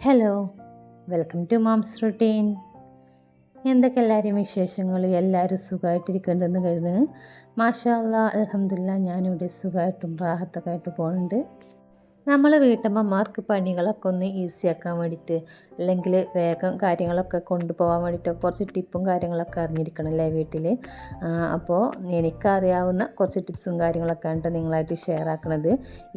Hello welcome to mom's routine എന്തൊക്കെ എല്ലാവരും വിശേഷങ്ങൾ എല്ലാവരും സുഖമായിട്ടിരിക്കേണ്ടതെന്ന് കരുതുന്നു. മാഷാ അല്ലാ അലഹമില്ല ഞാനിവിടെ സുഖമായിട്ടും റാഹത്തൊക്കെ ആയിട്ട് പോകുന്നുണ്ട് നമ്മൾ വീട്ടമ്മമാർക്ക് പണികളൊക്കെ ഒന്ന് ഈസി ആക്കാൻ വേണ്ടിയിട്ട് അല്ലെങ്കിൽ വേഗം കാര്യങ്ങളൊക്കെ കൊണ്ടുപോകാൻ വേണ്ടിയിട്ട് കുറച്ച് ടിപ്പും കാര്യങ്ങളൊക്കെ അറിഞ്ഞിരിക്കണം അല്ലേ വീട്ടിൽ അപ്പോൾ എനിക്കറിയാവുന്ന കുറച്ച് ടിപ്സും കാര്യങ്ങളൊക്കെ ആണ് നിങ്ങളായിട്ട് ഷെയർ ആക്കണത്.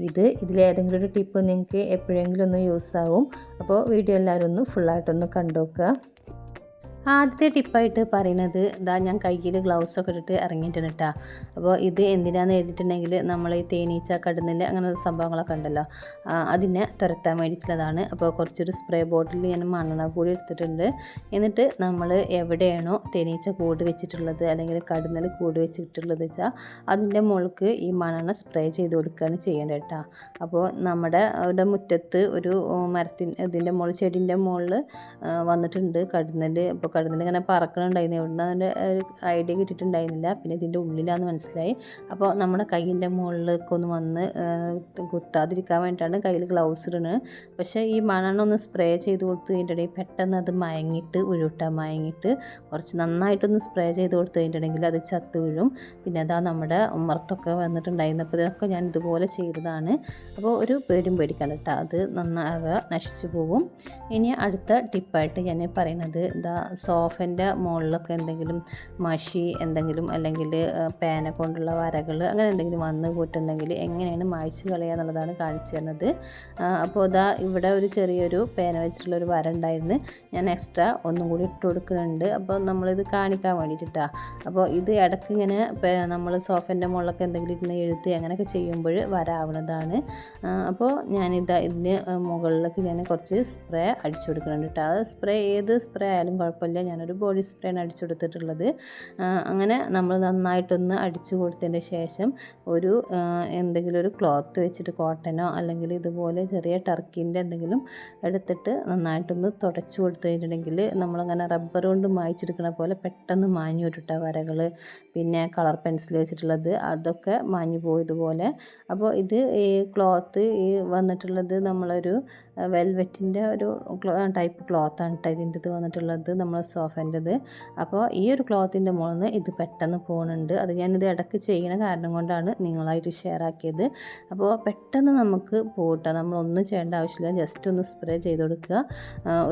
ഇത് ഇതിലേതെങ്കിലും ഒരു ടിപ്പ് നിങ്ങൾക്ക് എപ്പോഴെങ്കിലും ഒന്ന് യൂസ് ആവും. അപ്പോൾ വീഡിയോ എല്ലാവരും ഒന്ന് ഫുള്ളായിട്ടൊന്ന് കണ്ടു നോക്കുക ആദ്യത്തെ ടിപ്പായിട്ട് പറയുന്നത് ഇതാ ഞാൻ കയ്യിൽ ഗ്ലൗസ് ഒക്കെ ഇട്ടിട്ട് ഇറങ്ങിയിട്ടുണ്ട് കേട്ടോ അപ്പോൾ ഇത് എന്തിനാന്ന് എഴുതിയിട്ടുണ്ടെങ്കിൽ നമ്മൾ ഈ തേനീച്ച കടന്നിൽ അങ്ങനെ സംഭവങ്ങളൊക്കെ ഉണ്ടല്ലോ. അതിനെ തുരത്താൻ വേണ്ടിയിട്ടുള്ളതാണ്. അപ്പോൾ കുറച്ചൊരു സ്പ്രേ ബോട്ടിൽ ഞാൻ മണ്ണെണ്ണ കൂടി എടുത്തിട്ടുണ്ട്. എന്നിട്ട് നമ്മൾ എവിടെയാണോ തേനീച്ച കൂട് വെച്ചിട്ടുള്ളത് അല്ലെങ്കിൽ കടന്നൽ കൂട് വെച്ചിട്ടുള്ളത് വെച്ചാൽ അതിന്റെ മുകൾക്ക് ഈ മണ്ണെണ്ണ സ്പ്രേ ചെയ്ത് കൊടുക്കുകയാണ് ചെയ്യേണ്ടത് കേട്ടോ അപ്പോൾ നമ്മുടെ അവിടെ മുറ്റത്ത് ഒരു മരത്തിൻ ഇതിന്റെ മുകളിൽ ചെടീന്റെ മുകളിൽ വന്നിട്ടുണ്ട് കടന്നൽ അപ്പോൾ കടന്നൽ ഇങ്ങനെ പറക്കണുണ്ടായിരുന്നു. എവിടുന്ന് അതിന്റെ ഒരു ഐഡിയ കിട്ടിയിട്ടുണ്ടായിരുന്നില്ല. പിന്നെ ഇതിന്റെ ഉള്ളിലാന്ന് മനസ്സിലായി. അപ്പോൾ നമ്മുടെ കയ്യിന്റെ മുകളിലേക്ക് ഒന്ന് വന്ന് കുത്താതിരിക്കാൻ വേണ്ടിയിട്ടാണ് കയ്യിൽ ഗ്ലൗസ് ഇടുന്നത് പക്ഷേ ഈ മണ്ണെണ്ണ ഒന്ന് സ്പ്രേ ചെയ്ത് കൊടുത്ത് കഴിഞ്ഞിട്ടുണ്ടെങ്കിൽ പെട്ടെന്ന് അത് മയങ്ങിയിട്ട് ഉരുട്ടാ മയങ്ങിയിട്ട് കുറച്ച് നന്നായിട്ടൊന്ന് സ്പ്രേ ചെയ്ത് കൊടുത്ത് കഴിഞ്ഞിട്ടുണ്ടെങ്കിൽ അത് ചത്ത് വീഴും. പിന്നെ അതാ നമ്മുടെ ഉമ്മർത്തൊക്കെ വന്നിട്ടുണ്ടായിരുന്നു. അപ്പോൾ ഇതൊക്കെ ഞാൻ ഇതുപോലെ ചെയ്തതാണ്. അപ്പോൾ ഒരു പേടിയും പേടിക്കണം കേട്ടോ. അത് നന്നാവുക നശിച്ചു പോകും ഇനി അടുത്ത ടിപ്പായിട്ട് ഞാൻ പറയുന്നത് ഇതാ സോഫന്റെ മുകളിലൊക്കെ എന്തെങ്കിലും മഷി എന്തെങ്കിലും അല്ലെങ്കിൽ പേന കൊണ്ടുള്ള വരകൾ അങ്ങനെ എന്തെങ്കിലും വന്ന് പോയിട്ടുണ്ടെങ്കിൽ എങ്ങനെയാണ് മായ്ച്ച് കളയുക എന്നുള്ളതാണ് കാണിച്ചു തരുന്നത് അപ്പോൾ ഇതാ ഇവിടെ ഒരു ചെറിയൊരു പേന വെച്ചിട്ടുള്ള ഒരു വര ഉണ്ടായിരുന്നു. ഞാൻ എക്സ്ട്രാ ഒന്നും കൂടി ഇട്ട് കൊടുക്കുന്നുണ്ട്. അപ്പോൾ നമ്മളിത് കാണിക്കാൻ വേണ്ടിയിട്ടാണ് അപ്പോൾ ഇത് ഇടയ്ക്ക് ഇങ്ങനെ നമ്മൾ സോഫന്റെ മുകളിലൊക്കെ എന്തെങ്കിലും ഇരുന്ന് എഴുതി അങ്ങനെയൊക്കെ ചെയ്യുമ്പോൾ വരാവുന്നതാണ് അപ്പോൾ ഞാനിതാ ഇതിന് മുകളിലേക്ക് ഞാൻ കുറച്ച് സ്പ്രേ അടിച്ചു കൊടുക്കുന്നുണ്ട് കേട്ടോ അത് സ്പ്രേ ഏത് സ്പ്രേ ആയാലും കുഴപ്പമില്ല. ഞാനൊരു ബോഡി സ്പ്രേയാണ് അടിച്ചെടുത്തിട്ടുള്ളത്. അങ്ങനെ നമ്മൾ നന്നായിട്ടൊന്ന് അടിച്ചു കൊടുത്തതിന് ശേഷം ഒരു എന്തെങ്കിലും ഒരു ക്ലോത്ത് വെച്ചിട്ട് കോട്ടനോ അല്ലെങ്കിൽ ഇതുപോലെ ചെറിയ ടർക്കിന്റെ എന്തെങ്കിലും എടുത്തിട്ട് നന്നായിട്ടൊന്ന് തുടച്ചു കൊടുത്തു കഴിഞ്ഞിട്ടുണ്ടെങ്കിൽ നമ്മളങ്ങനെ റബ്ബർ കൊണ്ട് മായ്ച്ചെടുക്കണ പോലെ പെട്ടെന്ന് മാഞ്ഞു വിട്ടിട്ട വരകൾ. പിന്നെ കളർ പെൻസിൽ വെച്ചിട്ടുള്ളത് അതൊക്കെ മാഞ്ഞു പോയതുപോലെ അപ്പോൾ ഇത് ഈ ക്ലോത്ത് ഈ വന്നിട്ടുള്ളത് നമ്മളൊരു വെൽവെറ്റിന്റെ ഒരു ടൈപ്പ് ക്ലോത്താണ് കേട്ടോ ഇതിന്റെ ഇത് വന്നിട്ടുള്ളത്. നമ്മൾ സോഫേന്റെത് അപ്പോൾ ഈ ഒരു ക്ലോത്തിന്റെ മുകളിൽ നിന്ന് ഇത് പെട്ടെന്ന് പോകുന്നുണ്ട് അത് ഞാനിത് ഇടയ്ക്ക് ചെയ്യുന്ന കാരണം കൊണ്ടാണ് നിങ്ങളായിട്ട് ഷെയർ ആക്കിയത്. അപ്പോൾ പെട്ടെന്ന് നമുക്ക് പോകട്ടെ നമ്മളൊന്നും ചെയ്യേണ്ട ആവശ്യമില്ല. ജസ്റ്റ് ഒന്ന് സ്പ്രേ ചെയ്ത് കൊടുക്കുക.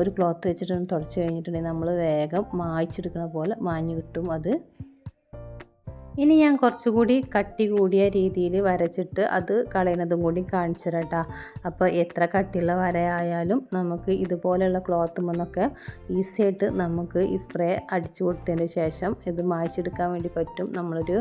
ഒരു ക്ലോത്ത് വെച്ചിട്ടൊന്ന് തുടച്ച് കഴിഞ്ഞിട്ടുണ്ടെങ്കിൽ നമ്മൾ വേഗം മായ്ച്ചെടുക്കണ പോലെ മാഞ്ഞു കിട്ടും അത്. ഇനി ഞാൻ കുറച്ചുകൂടി കട്ടി കൂടിയ രീതിയിൽ വരച്ചിട്ട് അത് കളയുന്നതും കൂടി കാണിച്ചു അപ്പോൾ എത്ര കട്ടിയുള്ള വരയായാലും നമുക്ക് ഇതുപോലെയുള്ള ക്ലോത്തുമെന്നൊക്കെ ഈസി ആയിട്ട് നമുക്ക് ഈ സ്പ്രേ അടിച്ചു കൊടുത്തതിന് ശേഷം ഇത് മായ്ച്ചെടുക്കാൻ വേണ്ടി പറ്റും. നമ്മളൊരു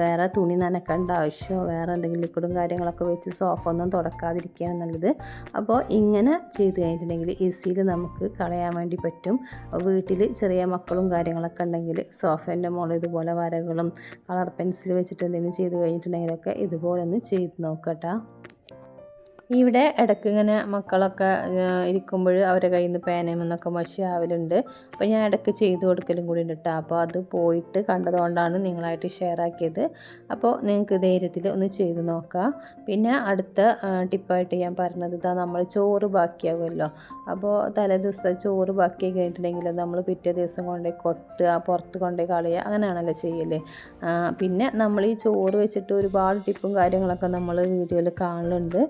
വേറെ തുണി നനക്കേണ്ട ആവശ്യമോ വേറെ എന്തെങ്കിലും ലിക്വിഡും കാര്യങ്ങളൊക്കെ വെച്ച് സോഫ ഒന്നും തുടക്കാതിരിക്കുകയാണ് നല്ലത്. അപ്പോൾ ഇങ്ങനെ ചെയ്ത് കഴിഞ്ഞിട്ടുണ്ടെങ്കിൽ ഈസിയിൽ നമുക്ക് കളയാൻ വേണ്ടി പറ്റും. വീട്ടിൽ ചെറിയ മക്കളും കാര്യങ്ങളൊക്കെ ഉണ്ടെങ്കിൽ സോഫേന്റെ മുകളിൽ ഇതുപോലെ വരകളും കളർ പെൻസിൽ വെച്ചിട്ട് എന്തെങ്കിലും ചെയ്ത് കഴിഞ്ഞിട്ടുണ്ടെങ്കിലൊക്കെ ഇതുപോലെ ഒന്ന് ചെയ്ത് നോക്കട്ടോ ഇവിടെ ഇടയ്ക്ക് ഇങ്ങനെ മക്കളൊക്കെ ഇരിക്കുമ്പോൾ അവരെ കയ്യിൽ നിന്ന് പേനയും എന്നൊക്കെ മഷി ആവലുണ്ട്. അപ്പോൾ ഞാൻ ഇടയ്ക്ക് ചെയ്ത് കൊടുക്കലും കൂടി ഉണ്ട് കേട്ടോ അപ്പോൾ അത് പോയിട്ട് കണ്ടതുകൊണ്ടാണ് നിങ്ങളായിട്ട് ഷെയർ ആക്കിയത്. അപ്പോൾ നിങ്ങൾക്ക് ധൈര്യത്തിൽ ഒന്ന് ചെയ്ത് നോക്കാം. പിന്നെ അടുത്ത ടിപ്പായിട്ട് ഞാൻ പറഞ്ഞത് ഇതാ നമ്മൾ ചോറ് ബാക്കിയാവുമല്ലോ. അപ്പോൾ തലേ ദിവസത്തെ ചോറ് ബാക്കി കഴിഞ്ഞിട്ടുണ്ടെങ്കിൽ നമ്മൾ പിറ്റേ ദിവസം കൊണ്ടുപോയി കൊട്ടുക പുറത്ത് കൊണ്ടുപോയി കളയുക. അങ്ങനെയാണല്ലോ ചെയ്യൽ പിന്നെ നമ്മൾ ഈ ചോറ് വെച്ചിട്ട് ഒരുപാട് ടിപ്പും കാര്യങ്ങളൊക്കെ നമ്മൾ വീഡിയോയിൽ കാണലുണ്ട്.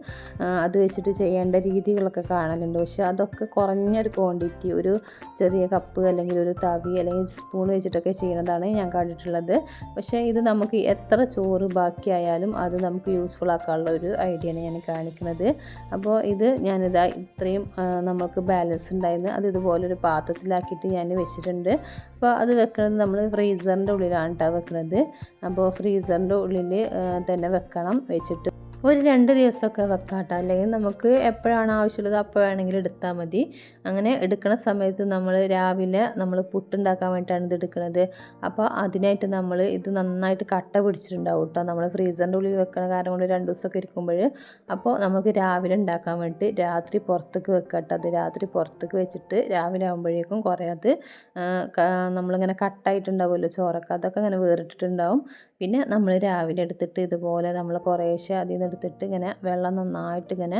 അത് വെച്ചിട്ട് ചെയ്യേണ്ട രീതികളൊക്കെ കാണലുണ്ട്. പക്ഷെ അതൊക്കെ കുറഞ്ഞൊരു ക്വാണ്ടിറ്റി ഒരു ചെറിയ കപ്പ് അല്ലെങ്കിൽ ഒരു തവി അല്ലെങ്കിൽ സ്പൂൺ വെച്ചിട്ടൊക്കെ ചെയ്യുന്നതാണ് ഞാൻ കണ്ടിട്ടുള്ളത്. പക്ഷേ ഇത് നമുക്ക് എത്ര ചോറ് ബാക്കിയായാലും അത് നമുക്ക് യൂസ്ഫുൾ ആക്കാനുള്ള ഒരു ഐഡിയയാണ് ഞാൻ കാണിക്കുന്നത്. അപ്പോൾ ഇത് ഞാനിതാ ഇത്രയും നമുക്ക് ബാലൻസ് ഉണ്ടായിരുന്നു. അത് ഇതുപോലൊരു പാത്രത്തിലാക്കിയിട്ട് ഞാൻ വെച്ചിട്ടുണ്ട്. അപ്പോൾ അത് വെക്കുന്നത് നമ്മൾ ഫ്രീസറിന്റെ ഉള്ളിലാണ് കേട്ടോ വെക്കുന്നത് അപ്പോൾ ഫ്രീസറിന്റെ ഉള്ളിൽ തന്നെ വെക്കണം. വെച്ചിട്ട് ഒരു രണ്ട് ദിവസമൊക്കെ വെക്കാം കേട്ടോ അല്ലെങ്കിൽ നമുക്ക് എപ്പോഴാണ് ആവശ്യമുള്ളത് അപ്പോൾ വേണമെങ്കിൽ എടുത്താൽ മതി. അങ്ങനെ എടുക്കുന്ന സമയത്ത് നമ്മൾ രാവിലെ നമ്മൾ പുട്ടുണ്ടാക്കാൻ വേണ്ടിയിട്ടാണ് ഇത് എടുക്കുന്നത് അപ്പോൾ അതിനായിട്ട് നമ്മൾ ഇത് നന്നായിട്ട് കട്ട പിടിച്ചിട്ടുണ്ടാവും കേട്ടോ. നമ്മൾ ഫ്രീസറിന്റെ ഉള്ളിൽ വെക്കണ കാരണം കൊണ്ട് രണ്ട് ദിവസമൊക്കെ ഇരിക്കുമ്പോൾ. അപ്പോൾ നമുക്ക് രാവിലെ ഉണ്ടാക്കാൻ വേണ്ടി രാത്രി പുറത്തേക്ക് വെക്കാം കേട്ടോ. അത് രാത്രി പുറത്തേക്ക് വെച്ചിട്ട് രാവിലെ ആകുമ്പോഴേക്കും കുറേ അത് നമ്മളിങ്ങനെ കട്ടായിട്ടുണ്ടാവുമല്ലോ ചോറൊക്കെ. അതൊക്കെ അങ്ങനെ വേറിട്ടിട്ടുണ്ടാവും. പിന്നെ നമ്മൾ രാവിലെ എടുത്തിട്ട് ഇതുപോലെ നമ്മൾ കുറേശ്ശെ അതിൽ നിന്ന് എടുത്തിട്ട് ഇങ്ങനെ വെള്ളം നന്നായിട്ട് ഇങ്ങനെ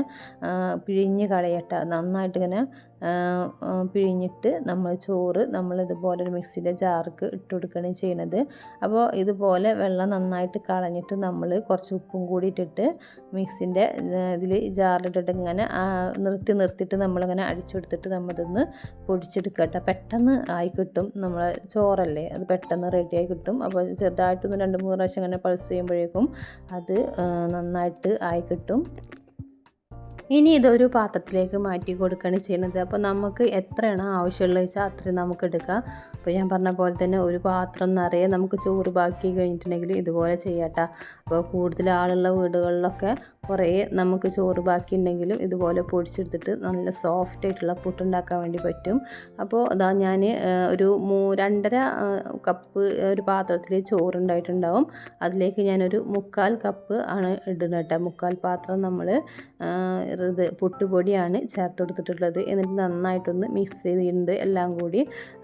പിഴിഞ്ഞ് കളയട്ട. നന്നായിട്ട് ഇങ്ങനെ പിഴിഞ്ഞിട്ട് നമ്മൾ ചോറ് നമ്മൾ ഇതുപോലെ ഒരു മിക്സിയിലെ ജാർക്ക് ഇട്ട് കൊടുക്കുകയാണ് ചെയ്യുന്നത്. അപ്പോൾ ഇതുപോലെ വെള്ളം നന്നായിട്ട് കളഞ്ഞിട്ട് നമ്മൾ കുറച്ച് ഉപ്പും കൂടി ഇട്ടിട്ട് മിക്സിന്റെ ഇതിൽ ജാറിലിട്ടിട്ട് ഇങ്ങനെ നിർത്തി നിർത്തിയിട്ട് നമ്മളിങ്ങനെ അടിച്ചെടുത്തിട്ട് നമ്മളിതൊന്ന് കേട്ടോ. പെട്ടെന്ന് ആയി കിട്ടും നമ്മളെ ചോറല്ലേ? അത് പെട്ടെന്ന് റെഡിയായി കിട്ടും. അപ്പോൾ ചെറുതായിട്ടൊന്ന് രണ്ട് മൂന്ന് പ്രാവശ്യം ഇങ്ങനെ പൾസ് ചെയ്യുമ്പോഴേക്കും അത് നന്നായിട്ട് ആയി കിട്ടും. ഇനി ഇതൊരു പാത്രത്തിലേക്ക് മാറ്റി കൊടുക്കുകയാണ് ചെയ്യുന്നത്. അപ്പോൾ നമുക്ക് എത്രയാണ് ആവശ്യമുള്ളത് വെച്ചാൽ അത്രയും നമുക്ക് എടുക്കാം. അപ്പോൾ ഞാൻ പറഞ്ഞ പോലെ തന്നെ ഒരു പാത്രം നിറയെ നമുക്ക് ചോറ് ബാക്കി കഴിഞ്ഞിട്ടുണ്ടെങ്കിൽ ഇതുപോലെ ചെയ്യാട്ടോ അപ്പോൾ കൂടുതൽ ആളുള്ള വീടുകളിലൊക്കെ കുറേ നമുക്ക് ചോറ് ബാക്കി ഉണ്ടെങ്കിലും ഇതുപോലെ പൊടിച്ചെടുത്തിട്ട് നല്ല സോഫ്റ്റ് ആയിട്ടുള്ള പുട്ടുണ്ടാക്കാൻ വേണ്ടി പറ്റും. അപ്പോൾ അതാ ഞാൻ ഒരു മൂ രണ്ടര കപ്പ് ഒരു പാത്രത്തിൽ ചോറുണ്ടായിട്ടുണ്ടാവും അതിലേക്ക് ഞാനൊരു മുക്കാൽ കപ്പ് ആണ് ഇടുന്നത് കേട്ടോ മുക്കാൽ പാത്രം നമ്മൾ ഇത് പൊട്ടുപൊടിയാണ് ചേർത്ത് കൊടുത്തിട്ടുള്ളത് എന്നിട്ട് നന്നായിട്ടൊന്ന് മിക്സ് ചെയ്തിട്ടുണ്ട് എല്ലാം കൂടി.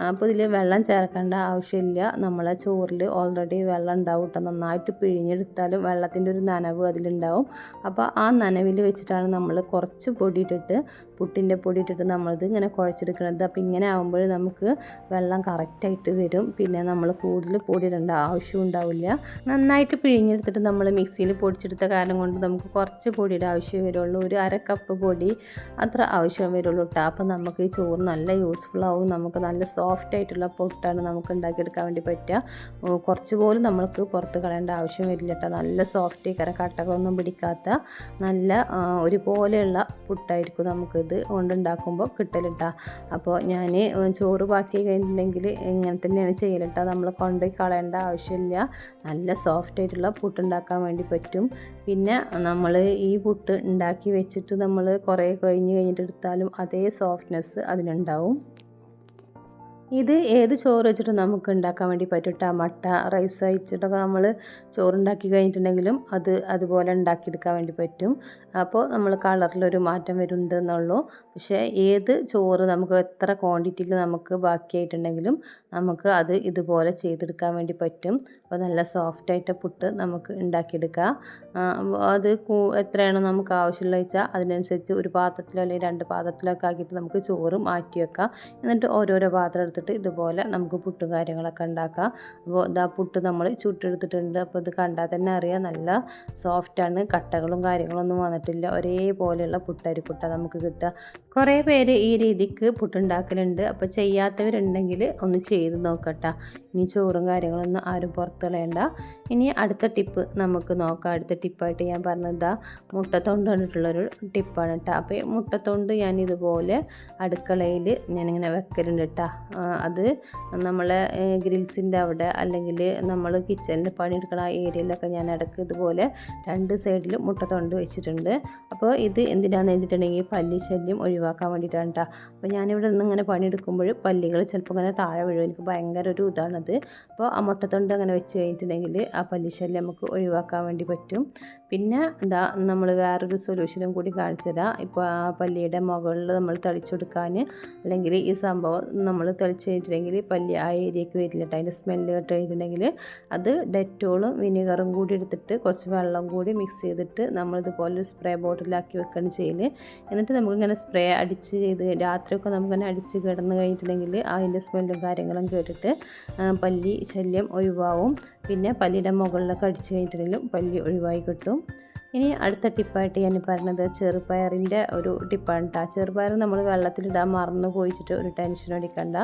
അപ്പോൾ ഇതിൽ വെള്ളം ചേർക്കേണ്ട ആവശ്യമില്ല. നമ്മളെ ചോറിൽ ഓൾറെഡി വെള്ളം ഉണ്ടാവും കേട്ടോ നന്നായിട്ട് പിഴിഞ്ഞെടുത്താലും വെള്ളത്തിന്റെ ഒരു നനവ് അതിലുണ്ടാവും. അപ്പോൾ ആ നനവിൽ വെച്ചിട്ടാണ് നമ്മൾ കുറച്ച് പൊടി ഇട്ടിട്ട് പുട്ടിന്റെ പൊടി ഇട്ടിട്ട് നമ്മളിത് ഇങ്ങനെ കുഴച്ചെടുക്കുന്നത് അപ്പോൾ ഇങ്ങനെ ആകുമ്പോൾ നമുക്ക് വെള്ളം കറക്റ്റായിട്ട് വരും. പിന്നെ നമ്മൾ കൂടുതൽ പൊടി ഇടേണ്ട ആവശ്യം ഉണ്ടാവില്ല. നന്നായിട്ട് പിഴിഞ്ഞെടുത്തിട്ട് നമ്മൾ മിക്സിയിൽ പൊടിച്ചെടുത്ത കാരണം കൊണ്ട് നമുക്ക് കുറച്ച് പൊടിയുടെ ആവശ്യം വരുള്ളൂ. ഒരു അര കപ്പ് പൊടി അത്ര ആവശ്യം വരുള്ളൂ കേട്ടോ അപ്പോൾ നമുക്ക് ഈ ചോറ് നല്ല യൂസ്ഫുൾ ആവും. നമുക്ക് നല്ല സോഫ്റ്റ് ആയിട്ടുള്ള പൊട്ടാണ് നമുക്ക് ഉണ്ടാക്കിയെടുക്കാൻ വേണ്ടി പറ്റുക. കുറച്ച് പോലും നമ്മൾക്ക് പുറത്ത് കളയേണ്ട ആവശ്യം വരില്ല കേട്ടോ നല്ല സോഫ്റ്റ് കര കട്ടകളൊന്നും പിടിക്കാത്ത നല്ല ഒരുപോലെയുള്ള പുട്ടായിരിക്കും നമുക്കിത് കൊണ്ടുണ്ടാക്കുമ്പോൾ കിട്ടലിട്ടാ അപ്പോൾ ഞാൻ ചോറ് ബാക്കി കഴിഞ്ഞിട്ടുണ്ടെങ്കിൽ ഇങ്ങനെ തന്നെയാണ് ചെയ്യലിട്ടാ നമ്മൾ കൊണ്ടുപോയി കളയേണ്ട ആവശ്യമില്ല. നല്ല സോഫ്റ്റ് ആയിട്ടുള്ള പുട്ടുണ്ടാക്കാൻ വേണ്ടി പറ്റും. പിന്നെ നമ്മൾ ഈ പുട്ട് ഉണ്ടാക്കി വെച്ചിട്ട് നമ്മൾ കുറേ കഴിഞ്ഞ് കഴിഞ്ഞിട്ട് എടുത്താലും അതേ സോഫ്റ്റ്നെസ് അതിനുണ്ടാവും ഇത് ഏത് ചോറ് വെച്ചിട്ട് നമുക്ക് ഉണ്ടാക്കാൻ വേണ്ടി പറ്റും. മട്ട റൈസ് വെച്ചിട്ടൊക്കെ നമ്മൾ ചോറുണ്ടാക്കി കഴിഞ്ഞിട്ടുണ്ടെങ്കിലും അത് അതുപോലെ ഉണ്ടാക്കിയെടുക്കാൻ വേണ്ടി പറ്റും. അപ്പോൾ നമ്മൾ കളറിലൊരു മാറ്റം വരുന്നുണ്ട് എന്നുള്ളൂ. പക്ഷേ ഏത് ചോറ് നമുക്ക് എത്ര ക്വാണ്ടിറ്റിയിൽ നമുക്ക് ബാക്കിയായിട്ടുണ്ടെങ്കിലും നമുക്ക് അത് ഇതുപോലെ ചെയ്തെടുക്കാൻ വേണ്ടി പറ്റും. അപ്പോൾ നല്ല സോഫ്റ്റായിട്ട് പുട്ട് നമുക്ക് ഉണ്ടാക്കിയെടുക്കാം. അത് എത്രയാണോ നമുക്ക് ആവശ്യമുള്ളത് വെച്ചാൽ അതിനനുസരിച്ച് ഒരു പാത്രത്തിലോ അല്ലെങ്കിൽ രണ്ട് പാത്രത്തിലോ ഒക്കെ ആക്കിയിട്ട് നമുക്ക് ചോറ് മാറ്റി വെക്കാം എന്നിട്ട് ഓരോരോ പാത്രം എടുത്തിട്ട് ഇതുപോലെ നമുക്ക് പുട്ടും കാര്യങ്ങളൊക്കെ ഉണ്ടാക്കാം. അപ്പോൾ ഇതാ പുട്ട് നമ്മൾ ചുട്ടെടുത്തിട്ടുണ്ട്. അപ്പോൾ ഇത് കണ്ടാൽ തന്നെ അറിയാം നല്ല സോഫ്റ്റാണ് കട്ടകളും കാര്യങ്ങളൊന്നും വന്നിട്ടില്ല. ഒരേപോലെയുള്ള പുട്ടരിപ്പുട്ട നമുക്ക് കിട്ടുക. കുറേ പേര് ഈ രീതിക്ക് പുട്ടുണ്ടാക്കലുണ്ട്. അപ്പോൾ ചെയ്യാത്തവരുണ്ടെങ്കിൽ ഒന്ന് ചെയ്ത് നോക്കട്ടെ. ഇനി ചോറും കാര്യങ്ങളൊന്നും ആരും പുറത്ത് കളയണ്ട ഇനി അടുത്ത ടിപ്പ് നമുക്ക് നോക്കാം. അടുത്ത ടിപ്പായിട്ട് ഞാൻ പറഞ്ഞതാ മുട്ടത്തൊണ്ട് കണ്ടിട്ടുള്ളൊരു ടിപ്പാണ് കേട്ടോ അപ്പോൾ മുട്ടത്തൊണ്ട് ഞാൻ ഇതുപോലെ അടുക്കളയിൽ ഞാനിങ്ങനെ വെക്കലുണ്ട് കേട്ടോ അത് നമ്മളെ ഗ്രിൽസിന്റെ അവിടെ അല്ലെങ്കിൽ നമ്മൾ കിച്ചണിൽ പണിയെടുക്കുന്ന ആ ഏരിയയിലൊക്കെ ഞാൻ ഇടയ്ക്ക് ഇതുപോലെ രണ്ട് സൈഡിൽ മുട്ടത്തൊണ്ട് വെച്ചിട്ടുണ്ട്. അപ്പോൾ ഇത് എന്തിനാന്ന് വെച്ചിട്ടുണ്ടെങ്കിൽ പല്ലി ശല്യം ഒഴിവാക്കാൻ വേണ്ടിയിട്ടാണ് കേട്ടോ അപ്പോൾ ഞാനിവിടെ നിന്ന് ഇങ്ങനെ പണിയെടുക്കുമ്പോൾ പല്ലികൾ ചിലപ്പോൾ ഇങ്ങനെ താഴെ വീഴും. എനിക്ക് ഭയങ്കര ഒരു ഇതാണത് അപ്പോൾ ആ മുട്ടത്തൊണ്ട് അങ്ങനെ വെച്ച് കഴിഞ്ഞിട്ടുണ്ടെങ്കിൽ ആ പല്ലി ശല്യം നമുക്ക് ഒഴിവാക്കാൻ വേണ്ടി പറ്റും. പിന്നെ എന്താ നമ്മൾ വേറൊരു സൊല്യൂഷനും കൂടി കാണിച്ചു തരാം. ഇപ്പോൾ ആ പല്ലിയുടെ മുകളിൽ നമ്മൾ തളിച്ചെടുക്കാൻ അല്ലെങ്കിൽ ഈ സംഭവം നമ്മൾ തെളിച്ച് കഴിഞ്ഞിട്ടുണ്ടെങ്കിൽ പല്ലി ആ ഏരിയക്ക് വരില്ല കേട്ടോ. അതിന്റെ സ്മെല്ല് കേട്ട് കഴിഞ്ഞിട്ടുണ്ടെങ്കിൽ അത് ഡെറ്റോളും വിനീഗറും കൂടി എടുത്തിട്ട് കുറച്ച് വെള്ളം കൂടി മിക്സ് ചെയ്തിട്ട് നമ്മളിതുപോലെ സ്പ്രേ ബോട്ടിലാക്കി വെക്കുകയാണ് ചെയ്യൽ എന്നിട്ട് നമുക്കിങ്ങനെ സ്പ്രേ അടിച്ച് ചെയ്ത് രാത്രിയൊക്കെ നമുക്കിങ്ങനെ അടിച്ച് കിടന്ന് കഴിഞ്ഞിട്ടുണ്ടെങ്കിൽ അതിന്റെ സ്മെല്ലും കാര്യങ്ങളും കേട്ടിട്ട് പല്ലി ശല്യം ഒഴിവാവും. പിന്നെ പല്ലിയുടെ മുകളിലൊക്കെ അടിച്ച് കഴിഞ്ഞിട്ടുണ്ടെങ്കിലും പല്ലി ഒഴിവായി കിട്ടും. ഇനി അടുത്ത ടിപ്പായിട്ട് ഞാൻ പറഞ്ഞത് ചെറുപയറിന്റെ ഒരു ടിപ്പാണ് കേട്ടോ ചെറുപയർ നമ്മൾ വെള്ളത്തിലിടാൻ മറന്നു പോയിച്ചിട്ട് ഒരു ടെൻഷൻ അടിക്കണ്ട.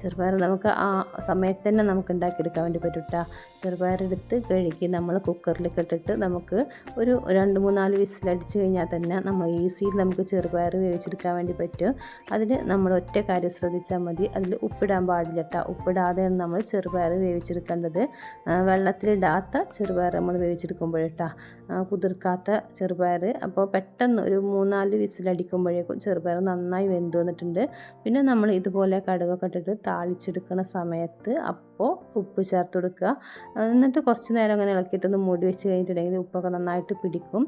ചെറുപയർ നമുക്ക് ആ സമയത്ത് തന്നെ നമുക്ക് ഉണ്ടാക്കിയെടുക്കാൻ വേണ്ടി പറ്റും കേട്ടോ ചെറുപയർ എടുത്ത് കഴുകി നമ്മൾ കുക്കറിലേക്ക് ഇട്ടിട്ട് നമുക്ക് ഒരു രണ്ട് മൂന്നാൽ വിസിലടിച്ച് കഴിഞ്ഞാൽ തന്നെ നമ്മൾ ഈസിയിൽ നമുക്ക് ചെറുപയർ വേവിച്ചെടുക്കാൻ വേണ്ടി പറ്റും. അതിന് നമ്മൾ ഒറ്റ കാര്യം ശ്രദ്ധിച്ചാൽ മതി. അതിൽ ഉപ്പിടാൻ പാടില്ല കേട്ടോ ഉപ്പിടാതെയാണ് നമ്മൾ ചെറുപയർ വേവിച്ചെടുക്കേണ്ടത്. വെള്ളത്തിലിടാത്ത ചെറുപയർ നമ്മൾ വേവിച്ചെടുക്കുമ്പോഴേട്ടാ കുതിർക്കാതെ വേവിക്കാത്ത ചെറുപയർ അപ്പോൾ പെട്ടെന്ന് ഒരു മൂന്നാൽ വിസിലടിക്കുമ്പോഴേക്കും ചെറുപയർ നന്നായി വെന്ത് വന്നിട്ടുണ്ട് പിന്നെ നമ്മൾ ഇതുപോലെ കടുകൊക്കെ ഇട്ടിട്ട് താളിച്ചെടുക്കുന്ന സമയത്ത് അപ്പോൾ ഉപ്പ് ചേർത്ത് കൊടുക്കുക. എന്നിട്ട് കുറച്ച് നേരം അങ്ങനെ ഇളക്കിയിട്ടൊന്ന് മൂടി വെച്ച് കഴിഞ്ഞിട്ടുണ്ടെങ്കിൽ ഉപ്പൊക്കെ നന്നായിട്ട് പിടിക്കും.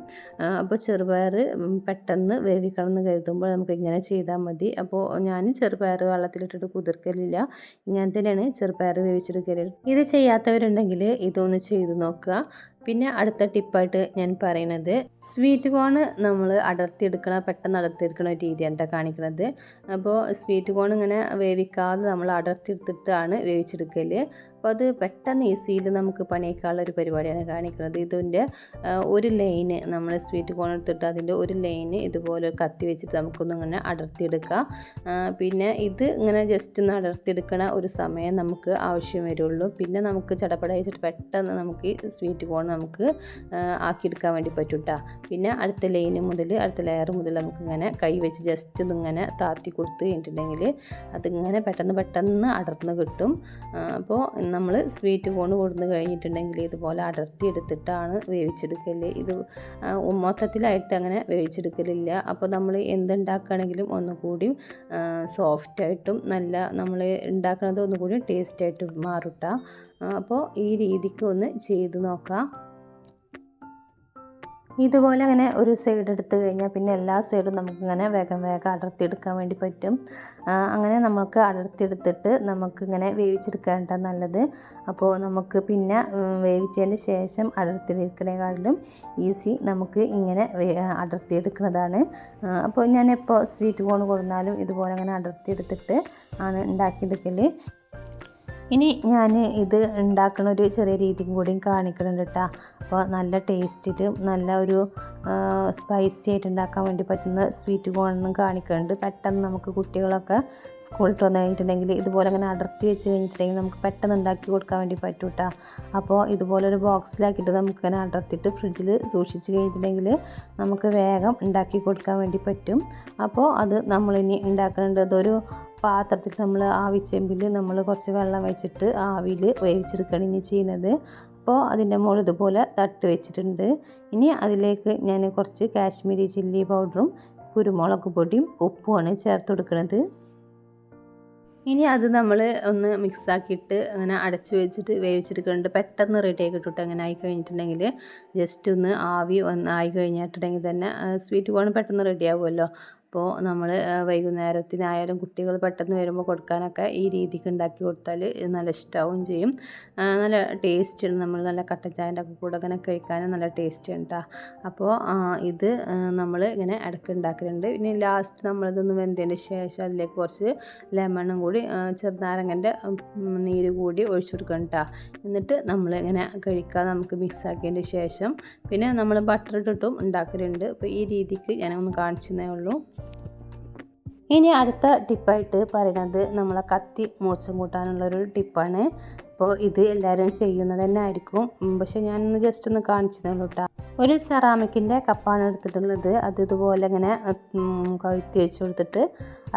അപ്പോൾ ചെറുപയർ പെട്ടെന്ന് വേവിക്കണം എന്ന് കരുതുമ്പോൾ നമുക്ക് ഇങ്ങനെ ചെയ്താൽ മതി. അപ്പോൾ ഞാൻ ചെറുപയർ വെള്ളത്തിലിട്ടിട്ട് കുതിർക്കലില്ല. ഇങ്ങനെ തന്നെയാണ് ചെറുപയർ വേവിച്ചെടുക്കൽ ഇത് ചെയ്യാത്തവരുണ്ടെങ്കിൽ ഇതൊന്ന് ചെയ്ത് നോക്കുക. പിന്നെ അടുത്ത ടിപ്പായിട്ട് ഞാൻ പറയുന്നത് സ്വീറ്റ് കോൺ നമ്മൾ അടർത്തിയെടുക്കണ പെട്ടെന്ന് അടർത്തിയെടുക്കണ ഒരു രീതിയാണ് കാണിക്കുന്നത് അപ്പോൾ സ്വീറ്റ് കോൺ ഇങ്ങനെ വേവിക്കാതെ നമ്മൾ അടർത്തിയെടുത്തിട്ടാണ് വേവിച്ചെടുക്കൽ അപ്പോൾ അത് പെട്ടെന്ന് ഈസിയിൽ നമുക്ക് പണിയേക്കാനുള്ള ഒരു പരിപാടിയാണ് കാണിക്കുന്നത്. ഇതിന്റെ ഒരു ലൈന് നമ്മൾ സ്വീറ്റ് കോൺ എടുത്തിട്ട് അതിന്റെ ഒരു ലൈന് ഇതുപോലെ കത്തി വെച്ചിട്ട് നമുക്കൊന്ന് ഇങ്ങനെ അടർത്തിയെടുക്കാം. പിന്നെ ഇത് ഇങ്ങനെ ജസ്റ്റ് ഒന്ന് അടർത്തിയെടുക്കണ ഒരു സമയം നമുക്ക് ആവശ്യം വരുള്ളൂ. പിന്നെ നമുക്ക് ചടപ്പട വെച്ചിട്ട് പെട്ടെന്ന് നമുക്ക് ഈ സ്വീറ്റ് കോൺ നമുക്ക് ആക്കിയെടുക്കാൻ വേണ്ടി പറ്റും കേട്ടോ പിന്നെ അടുത്ത ലൈന് മുതൽ അടുത്ത ലെയർ മുതൽ നമുക്കിങ്ങനെ കൈ വെച്ച് ജസ്റ്റ് ഒന്ന് ഇങ്ങനെ താത്തി കൊടുത്ത് കഴിഞ്ഞിട്ടുണ്ടെങ്കിൽ അതിങ്ങനെ പെട്ടെന്ന് പെട്ടെന്ന് അടർന്ന് കിട്ടും. അപ്പോൾ നമ്മൾ സ്വീറ്റ് കോൺ കൊടുന്ന് കഴിഞ്ഞിട്ടുണ്ടെങ്കിൽ ഇതുപോലെ അടർത്തി എടുത്തിട്ടാണ് വേവിച്ചെടുക്കൽ. ഇത് മൊത്തത്തിലായിട്ട് അങ്ങനെ വേവിച്ചെടുക്കലില്ല. അപ്പോൾ നമ്മൾ എന്തുണ്ടാക്കുകയാണെങ്കിലും ഒന്നുകൂടി സോഫ്റ്റായിട്ടും നല്ല നമ്മൾ ഉണ്ടാക്കുന്നത് ഒന്നുകൂടി ടേസ്റ്റായിട്ടും മാറുട്ട. അപ്പോൾ ഈ രീതിക്ക് ഒന്ന് ചെയ്ത് നോക്കാം. ഇതുപോലെ അങ്ങനെ ഒരു സൈഡ് എടുത്തു കഴിഞ്ഞാൽ പിന്നെ എല്ലാ സൈഡും നമുക്കിങ്ങനെ വേഗം വേഗം അടർത്തിയെടുക്കാൻ വേണ്ടി പറ്റും. അങ്ങനെ നമുക്ക് അടർത്തിയെടുത്തിട്ട് നമുക്കിങ്ങനെ വേവിച്ചെടുക്കേണ്ട നല്ലത്. അപ്പോൾ നമുക്ക് പിന്നെ വേവിച്ചതിന് ശേഷം അടർത്തിയെടുക്കണേക്കാളിലും ഈസി നമുക്ക് ഇങ്ങനെ അടർത്തിയെടുക്കുന്നതാണ്. അപ്പോൾ ഞാൻ സ്വീറ്റ് കോൺ കൊടുത്താലും ഇതുപോലെ അങ്ങനെ അടർത്തിയെടുത്തിട്ട് ആണ് ഉണ്ടാക്കിയെടുക്കൽ ഇനി ഞാൻ ഇത് ഉണ്ടാക്കുന്ന ഒരു ചെറിയ രീതിയും കൂടിയും കാണിക്കുന്നുണ്ട് കേട്ടോ അപ്പോൾ നല്ല ടേസ്റ്റിലും നല്ല ഒരു സ്പൈസി ആയിട്ട് ഉണ്ടാക്കാൻ വേണ്ടി പറ്റുന്ന സ്വീറ്റ് കോണെന്നും കാണിക്കുന്നുണ്ട് പെട്ടെന്ന് നമുക്ക് കുട്ടികളൊക്കെ സ്കൂളിൽ വന്നു കഴിഞ്ഞിട്ടുണ്ടെങ്കിൽ ഇതുപോലെ അങ്ങനെ അടർത്തി വെച്ച് കഴിഞ്ഞിട്ടുണ്ടെങ്കിൽ നമുക്ക് പെട്ടെന്ന് ഉണ്ടാക്കി കൊടുക്കാൻ വേണ്ടി പറ്റും കേട്ടോ അപ്പോൾ ഇതുപോലെ ഒരു ബോക്സിലാക്കിയിട്ട് നമുക്ക് ഇങ്ങനെ അടർത്തിയിട്ട് ഫ്രിഡ്ജിൽ സൂക്ഷിച്ച് കഴിഞ്ഞിട്ടുണ്ടെങ്കിൽ നമുക്ക് വേഗം ഉണ്ടാക്കി കൊടുക്കാൻ വേണ്ടി പറ്റും. അപ്പോൾ അത് നമ്മളിനി ഉണ്ടാക്കുന്നുണ്ട് അതൊരു പാത്രത്തിൽ നമ്മൾ ആവിച്ചെമ്പിൽ നമ്മൾ കുറച്ച് വെള്ളം വെച്ചിട്ട് ആവിയിൽ വേവിച്ചെടുക്കുകയാണ് ഇനി ചെയ്യുന്നത്. അപ്പോൾ അതിന്റെ മുകളിൽ ഇതുപോലെ തട്ട് വെച്ചിട്ടുണ്ട്. ഇനി അതിലേക്ക് ഞാൻ കുറച്ച് കാശ്മീരി ചില്ലി പൗഡറും കുരുമുളക് പൊടിയും ഉപ്പുമാണ് ചേർത്ത് കൊടുക്കുന്നത്. ഇനി അത് നമ്മൾ ഒന്ന് മിക്സ് ആക്കിയിട്ട് അങ്ങനെ അടച്ച് വെച്ചിട്ട് വേവിച്ചെടുക്കുന്നുണ്ട്. പെട്ടെന്ന് റെഡി ആയി അങ്ങനെ ആയി കഴിഞ്ഞിട്ടുണ്ടെങ്കിൽ ജസ്റ്റ് ഒന്ന് ആവി ഒന്ന് ആയി കഴിഞ്ഞിട്ടുണ്ടെങ്കിൽ തന്നെ സ്വീറ്റ് കോൺ പെട്ടെന്ന് റെഡി ആവുമല്ലോ. അപ്പോൾ നമ്മൾ വൈകുന്നേരത്തിനായാലും കുട്ടികൾ പെട്ടെന്ന് വരുമ്പോൾ കൊടുക്കാനൊക്കെ ഈ രീതിക്ക് ഉണ്ടാക്കി കൊടുത്താൽ നല്ല ഇഷ്ടമാവും ചെയ്യും. നല്ല ടേസ്റ്റ് നമ്മൾ നല്ല കട്ടച്ചായന്റെ ഒക്കെ കൂടെ അങ്ങനെ കഴിക്കാനും നല്ല ടേസ്റ്റ് ഉണ്ട് അപ്പോൾ ഇത് നമ്മൾ ഇങ്ങനെ ഇടയ്ക്ക് ഉണ്ടാക്കലുണ്ട് പിന്നെ ലാസ്റ്റ് നമ്മളിതൊന്ന് വെന്തതിന് ശേഷം അതിലേക്ക് കുറച്ച് ലെമണും കൂടി ചെറുനാരങ്ങന്റെ നീര് കൂടി ഒഴിച്ചു കൊടുക്കണം കേട്ടോ എന്നിട്ട് നമ്മൾ ഇങ്ങനെ കഴിക്കുക നമുക്ക് മിക്സ് ആക്കിയതിന്റെ ശേഷം. പിന്നെ നമ്മൾ ബട്ടർ ഇട്ടിട്ടും ഉണ്ടാക്കലുണ്ട് അപ്പോൾ ഈ രീതിക്ക് ഞാനൊന്ന് കാണിച്ചതേ ഉള്ളൂ. ഇനി അടുത്ത ടിപ്പായിട്ട് പറയുന്നത് നമ്മളെ കത്തി മൂർച്ചം കൂട്ടാനുള്ളൊരു ടിപ്പാണ്. അപ്പോൾ ഇത് എല്ലാവരും ചെയ്യുന്നത് തന്നെ ആയിരിക്കും. പക്ഷെ ഞാനൊന്ന് ജസ്റ്റ് ഒന്ന് കാണിച്ചു തന്നു കേട്ടോ ഒരു സെറാമിക്കിന്റെ കപ്പാണ് എടുത്തിട്ടുള്ളത്. അത് ഇതുപോലെ ഇങ്ങനെ കഴുത്തി വെച്ച് കൊടുത്തിട്ട്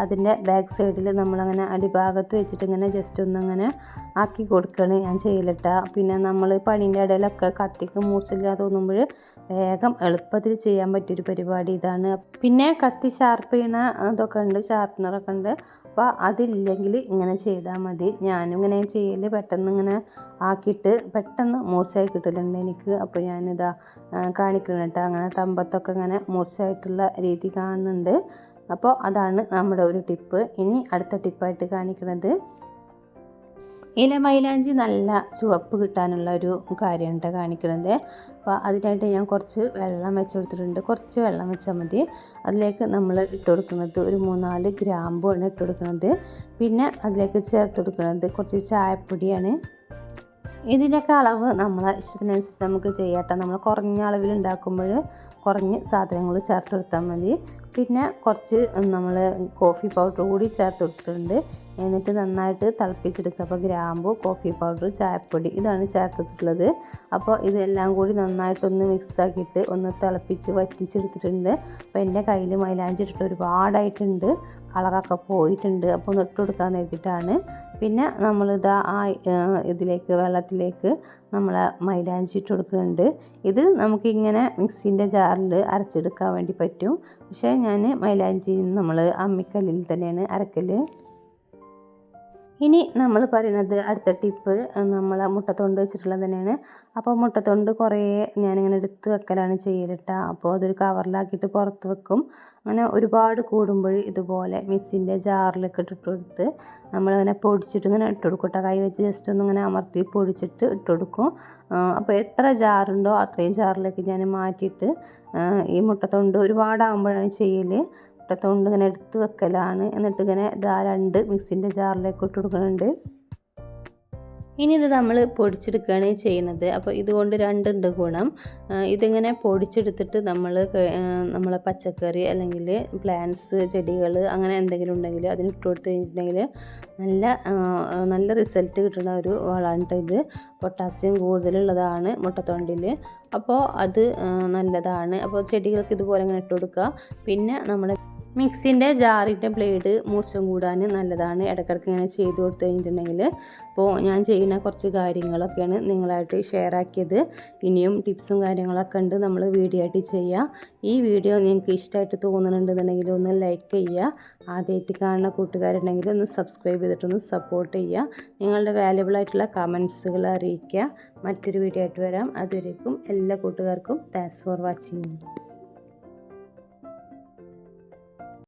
അതിന്റെ ബാക്ക് സൈഡിൽ നമ്മളങ്ങനെ അടിഭാഗത്ത് വെച്ചിട്ട് ഇങ്ങനെ ജസ്റ്റ് ഒന്നിങ്ങനെ ആക്കി കൊടുക്കുകയാണ് ഞാൻ ചെയ്യലിട്ട പിന്നെ നമ്മൾ പണീന്റെ ഇടയിലൊക്കെ കത്തിക്ക്. മൂർച്ചില്ലാതെ തോന്നുമ്പോൾ വേഗം എളുപ്പത്തിൽ ചെയ്യാൻ പറ്റിയൊരു പരിപാടി ഇതാണ്. പിന്നെ കത്തി ഷാർപ്പ് ചെയ്യണ ഇതൊക്കെ ഉണ്ട് ഷാർപ്പനറൊക്കെ ഉണ്ട്. അപ്പോൾ അതില്ലെങ്കിൽ ഇങ്ങനെ ചെയ്താൽ മതി. ഞാനും ഇങ്ങനെ ചെയ്യൽ പെട്ടെന്ന് ഇങ്ങനെ ആക്കിയിട്ട് പെട്ടെന്ന് മൂർച്ചയായി കിട്ടലുണ്ട് എനിക്ക്. അപ്പോൾ ഞാനിതാ കാണിക്കണം കേട്ടോ. അങ്ങനെ തമ്പത്തൊക്കെ ഇങ്ങനെ മൂർച്ചയായിട്ടുള്ള രീതി കാണുന്നുണ്ട്. അപ്പോൾ അതാണ് നമ്മുടെ ഒരു ടിപ്പ്. ഇനി അടുത്ത ടിപ്പായിട്ട് കാണിക്കുന്നത് ഇല മൈലാഞ്ചി നല്ല ചുവപ്പ് കിട്ടാനുള്ള ഒരു കാര്യമുണ്ട് കാണിക്കുന്നത്. അപ്പോൾ അതിനായിട്ട് ഞാൻ കുറച്ച് വെള്ളം വെച്ച് കൊടുത്തിട്ടുണ്ട്. കുറച്ച് വെള്ളം വെച്ചാൽ മതി. അതിലേക്ക് നമ്മൾ ഇട്ട് കൊടുക്കുന്നത് ഒരു മൂന്നാൽ ഗ്രാമ്പുമാണ് ഇട്ട് കൊടുക്കുന്നത്. പിന്നെ അതിലേക്ക് ചേർത്ത് കൊടുക്കുന്നത് കുറച്ച് ചായപ്പൊടിയാണ്. ഇതിന്റെയൊക്കെ അളവ് നമ്മളെ ഇഷ്ടത്തിനനുസരിച്ച് നമുക്ക് ചെയ്യാട്ടോ നമ്മൾ കുറഞ്ഞ അളവിൽ ഉണ്ടാക്കുമ്പോൾ കുറഞ്ഞ് സാധനങ്ങൾ ചേർത്ത് കൊടുത്താൽ മതി. പിന്നെ കുറച്ച് നമ്മൾ കോഫി പൗഡർ കൂടി ചേർത്ത് കൊടുത്തിട്ടുണ്ട്. എന്നിട്ട് നന്നായിട്ട് തിളപ്പിച്ചെടുക്കുക. അപ്പോൾ ഗ്രാമ്പു കോഫി പൗഡർ ചായപ്പൊടി ഇതാണ് ചേർത്തിട്ടുള്ളത് അപ്പോൾ ഇതെല്ലാം കൂടി നന്നായിട്ടൊന്ന് മിക്സാക്കിയിട്ട് ഒന്ന് തിളപ്പിച്ച് വറ്റിച്ചെടുത്തിട്ടുണ്ട്. അപ്പോൾ എന്റെ കയ്യിൽ മൈലാഞ്ചി ഇട്ടിട്ട് ഒരുപാടായിട്ടുണ്ട്. കളറൊക്കെ പോയിട്ടുണ്ട്. അപ്പോൾ ഒന്ന് ഇട്ട് കൊടുക്കാൻ നേരിട്ടാണ് പിന്നെ നമ്മളിതാ ആ ഇതിലേക്ക് വെള്ളത്തിലേക്ക് നമ്മൾ മൈലാഞ്ചി ഇട്ട് കൊടുക്കുന്നുണ്ട്. ഇത് നമുക്കിങ്ങനെ മിക്സിന്റെ ജാറിൽ അരച്ചെടുക്കാൻ വേണ്ടി പറ്റും. പക്ഷേ ഞാൻ മൈലാഞ്ചി നമ്മൾ അമ്മിക്കല്ലിൽ തന്നെയാണ് അരക്കൽ ഇനി നമ്മൾ പറയുന്നത് അടുത്ത ടിപ്പ് നമ്മൾ മുട്ടത്തൊണ്ട് വെച്ചിട്ടുള്ളത് തന്നെയാണ്. അപ്പോൾ മുട്ടത്തൊണ്ട് കുറേ ഞാനിങ്ങനെ എടുത്ത് വെക്കലാണ് ചെയ്യലിട്ട. അപ്പോൾ അതൊരു കവറിലാക്കിയിട്ട് പുറത്ത് വെക്കും. അങ്ങനെ ഒരുപാട് കൂടുമ്പോൾ ഇതുപോലെ മിക്സിന്റെ ജാറിലൊക്കെ ഇട്ടിട്ട് കൊടുത്ത് നമ്മളിങ്ങനെ പൊടിച്ചിട്ട് ഇങ്ങനെ ഇട്ട് കൊടുക്കട്ടെ കൈ വെച്ച് ജസ്റ്റ് ഒന്ന് ഇങ്ങനെ അമർത്തി പൊടിച്ചിട്ട് ഇട്ട് കൊടുക്കും. അപ്പോൾ എത്ര ജാറുണ്ടോ അത്രയും ജാറിലേക്ക് ഞാൻ മാറ്റിയിട്ട് ഈ മുട്ടത്തൊണ്ട് ഒരുപാടാകുമ്പോഴാണ് ചെയ്യൽ മുട്ടത്തോണ്ട് ഇങ്ങനെ എടുത്ത് വെക്കലാണ്. എന്നിട്ട് ഇങ്ങനെ ഇതാ രണ്ട് മിക്സിന്റെ ജാറിലേക്ക് ഇട്ട് കൊടുക്കുന്നുണ്ട്. ഇനി ഇത് നമ്മൾ പൊടിച്ചെടുക്കുകയാണ് ചെയ്യുന്നത്. അപ്പോൾ ഇതുകൊണ്ട് രണ്ടുണ്ട് ഗുണം. ഇതിങ്ങനെ പൊടിച്ചെടുത്തിട്ട് നമ്മൾ നമ്മളെ പച്ചക്കറി അല്ലെങ്കിൽ പ്ലാന്റ്സ് ചെടികൾ അങ്ങനെ എന്തെങ്കിലും ഉണ്ടെങ്കിൽ അതിന് ഇട്ട് കൊടുത്ത് കഴിഞ്ഞിട്ടുണ്ടെങ്കിൽ നല്ല നല്ല റിസൾട്ട് കിട്ടുന്ന ഒരു വളമാണ് ഇത്. പൊട്ടാസ്യം കൂടുതലുള്ളതാണ് മുട്ടത്തൊണ്ടിൽ. അപ്പോൾ അത് നല്ലതാണ്. അപ്പോൾ ചെടികൾക്ക് ഇതുപോലെ ഇങ്ങനെ ഇട്ട് കൊടുക്കുക. പിന്നെ നമ്മുടെ മിക്സിന്റെ ജാറിന്റെ ബ്ലേഡ് മൂർച്ചം കൂടാൻ നല്ലതാണ്. ഇടയ്ക്കിടയ്ക്ക് ഇങ്ങനെ ചെയ്ത് കൊടുത്തു കഴിഞ്ഞിട്ടുണ്ടെങ്കിൽ അപ്പോൾ ഞാൻ ചെയ്യുന്ന കുറച്ച് കാര്യങ്ങളൊക്കെയാണ് നിങ്ങളായിട്ട് ഷെയർ ആക്കിയത്. ഇനിയും ടിപ്സും കാര്യങ്ങളൊക്കെ ഉണ്ട് നമ്മൾ വീഡിയോ ആയിട്ട് ചെയ്യുക ഈ വീഡിയോ നിങ്ങൾക്ക് ഇഷ്ടമായിട്ട് തോന്നുന്നുണ്ടെന്നുണ്ടെങ്കിൽ ഒന്ന് ലൈക്ക് ചെയ്യുക. ആദ്യമായിട്ട് കാണുന്ന കൂട്ടുകാരുണ്ടെങ്കിൽ ഒന്ന് സബ്സ്ക്രൈബ് ചെയ്തിട്ടൊന്ന് സപ്പോർട്ട് ചെയ്യുക. നിങ്ങളുടെ വാല്യബിൾ ആയിട്ടുള്ള കമൻസുകൾ അറിയിക്കുക. മറ്റൊരു വീഡിയോ ആയിട്ട് വരാം. അതുവരേക്കും എല്ലാ കൂട്ടുകാർക്കും താങ്ക്സ് ഫോർ വാച്ചിങ്